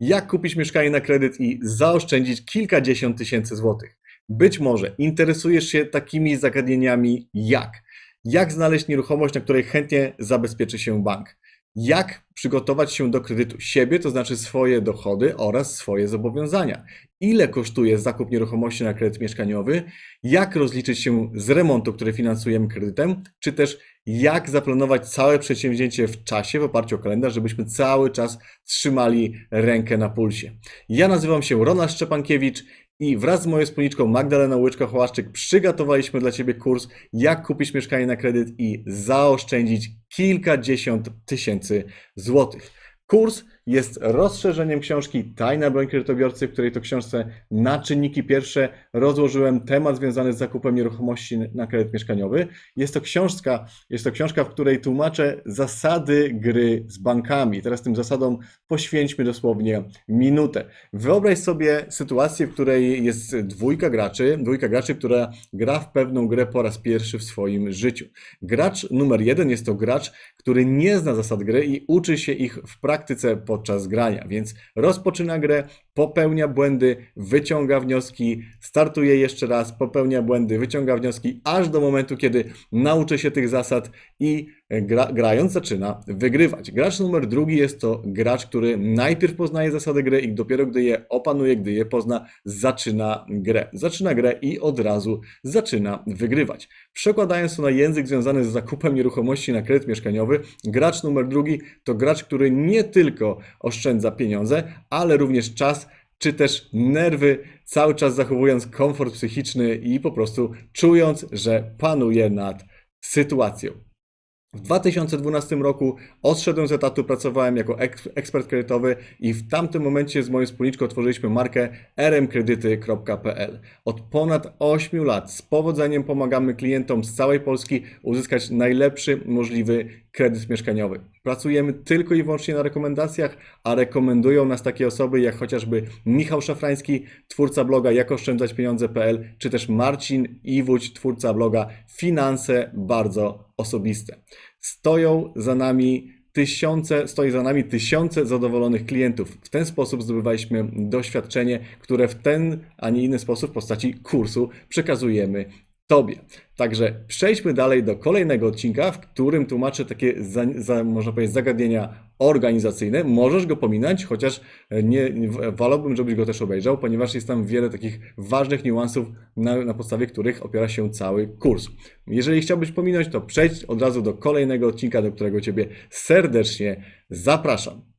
Jak kupić mieszkanie na kredyt i zaoszczędzić kilkadziesiąt tysięcy złotych? Być może interesujesz się takimi zagadnieniami jak jak znaleźć nieruchomość, na której chętnie zabezpieczy się bank, jak przygotować się do kredytu siebie, to znaczy swoje dochody oraz swoje zobowiązania, ile kosztuje zakup nieruchomości na kredyt mieszkaniowy, jak rozliczyć się z remontu, który finansujemy kredytem, czy też jak zaplanować całe przedsięwzięcie w czasie w oparciu o kalendarz, żebyśmy cały czas trzymali rękę na pulsie. Ja nazywam się Ronald Szczepankiewicz i wraz z moją wspólniczką Magdaleną Łyczko-Hołaszczyk przygotowaliśmy dla Ciebie kurs jak kupić mieszkanie na kredyt i zaoszczędzić kilkadziesiąt tysięcy złotych. Kurs jest rozszerzeniem książki Tajna broń kredytobiorcy, w której to książce na czynniki pierwsze rozłożyłem temat związany z zakupem nieruchomości na kredyt mieszkaniowy. Jest to książka, jest to książka, w której tłumaczę zasady gry z bankami. Teraz tym zasadom poświęćmy dosłownie minutę. Wyobraź sobie sytuację, w której jest dwójka graczy, dwójka graczy, która gra w pewną grę po raz pierwszy w swoim życiu. Gracz numer jeden jest to gracz, który nie zna zasad gry i uczy się ich w praktyce podczas grania, więc rozpoczyna grę, popełnia błędy, wyciąga wnioski, startuje jeszcze raz, popełnia błędy, wyciąga wnioski, aż do momentu, kiedy nauczy się tych zasad i gra, grając zaczyna wygrywać. Gracz numer drugi jest to gracz, który najpierw poznaje zasady gry i dopiero gdy je opanuje, gdy je pozna, zaczyna grę. Zaczyna grę i od razu zaczyna wygrywać. Przekładając to na język związany z zakupem nieruchomości na kredyt mieszkaniowy, gracz numer drugi to gracz, który nie tylko oszczędza pieniądze, ale również czas czy też nerwy, cały czas zachowując komfort psychiczny i po prostu czując, że panuje nad sytuacją. W 2012 roku odszedłem z etatu, pracowałem jako ek- ekspert kredytowy i w tamtym momencie z moją wspólniczką otworzyliśmy markę rmkredyty.pl. Od ponad 8 lat z powodzeniem pomagamy klientom z całej Polski uzyskać najlepszy możliwy kredyt mieszkaniowy. Pracujemy tylko i wyłącznie na rekomendacjach, a rekomendują nas takie osoby jak chociażby Michał Szafrański, twórca bloga jakoszczędzaćpieniądze.pl, czy też Marcin Iwódź, twórca bloga Finanse Bardzo Osobiste. Stoją za nami tysiące, stoi za nami tysiące zadowolonych klientów. W ten sposób zdobywaliśmy doświadczenie, które w ten, a nie inny sposób w postaci kursu przekazujemy Tobie. Także przejdźmy dalej do kolejnego odcinka, w którym tłumaczę takie, za, za, można powiedzieć, zagadnienia organizacyjne. Możesz go pominąć, chociaż nie, nie, wolałbym, żebyś go też obejrzał, ponieważ jest tam wiele takich ważnych niuansów, na, na podstawie których opiera się cały kurs. Jeżeli chciałbyś pominąć, to przejdź od razu do kolejnego odcinka, do którego Ciebie serdecznie zapraszam.